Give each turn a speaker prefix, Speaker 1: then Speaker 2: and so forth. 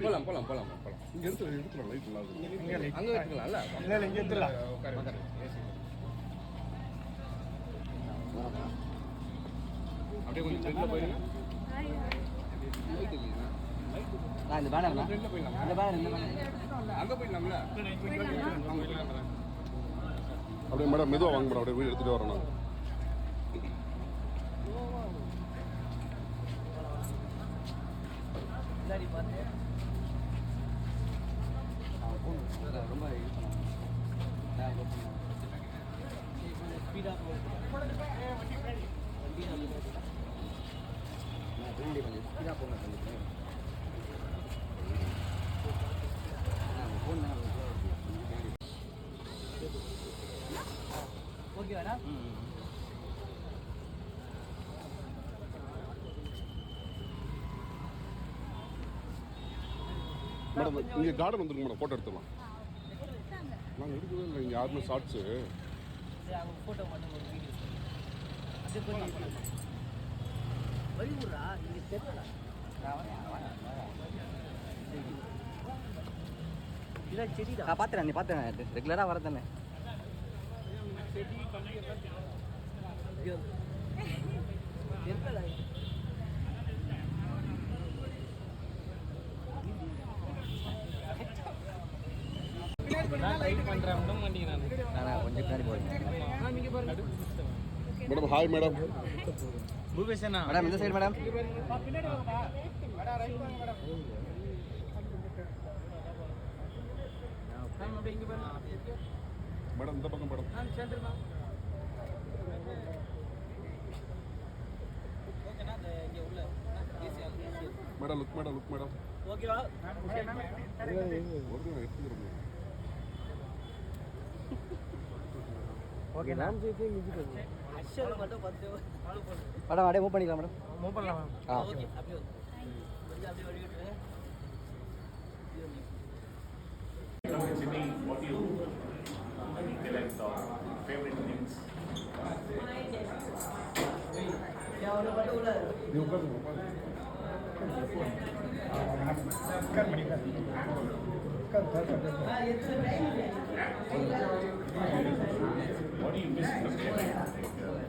Speaker 1: போலாம் போலாம் போலாம் போலாம்
Speaker 2: இங்க எடுத்து எடுத்துலாம் லைட் நல்லா இருக்கு
Speaker 1: அங்க
Speaker 3: இல்லை
Speaker 1: அப்படியே கொஞ்சம் ஃப்ரெண்ட்ல போயிருங்க
Speaker 4: நான் இந்த பேனர்
Speaker 1: ஃப்ரெண்ட்ல போயிடலாம்?
Speaker 4: இந்த பேனர் இந்த பேனர்
Speaker 1: அங்க போயிடலாம்ல?
Speaker 2: அப்படியே மேடம் மெதுவா வாங்க மேடம் அப்படியே வீடு எடுத்துட்டு வரணும்.
Speaker 4: முன்னாடி பார்த்து ரொம்ப இது பண்ணாங்க ஸ்பீடாக போகுது கொஞ்சம் ஸ்பீடாக போங்க கொஞ்சம் ஃபோன் ஓகே மேடம்
Speaker 2: மேடம் இங்க கார்டன் வந்துருங்க மேடம் போட்டோ எடுத்துலாம் நாங்கள் எடுக்கவே இல்லை இங்கே யாருமே ஷார்ட்ஸு
Speaker 4: சரி அவங்க ஃபோட்டோ மட்டும் ஒரு வீடியோ அப்படியே போய் வழி விட்றா இங்கே தெரியல இல்லை செடிடா நான் பார்த்துறேன் நீ பார்த்துறேன் ரெகுலராக வரதானே நான் கொஞ்சம் பின்னாடி போகிறேன்
Speaker 2: மேடம் ஹாய் மேடம்
Speaker 4: மேடம் இந்த சைடு மேடம்
Speaker 2: மேடம் இந்த பக்கம் madam madam look madam look madam
Speaker 4: ஓகேவா
Speaker 2: ஒரு எடுத்துக்கிறோம்
Speaker 3: ஓகே நான்
Speaker 4: அஷர் மட்டும் பத்து மேடம் அப்படியே மூவ் பண்ணிக்கலாம் மேடம்.
Speaker 3: மூவ் பண்ணலாம்
Speaker 4: ஆ ஓகே. அப்படியே கொஞ்சம் அப்படியே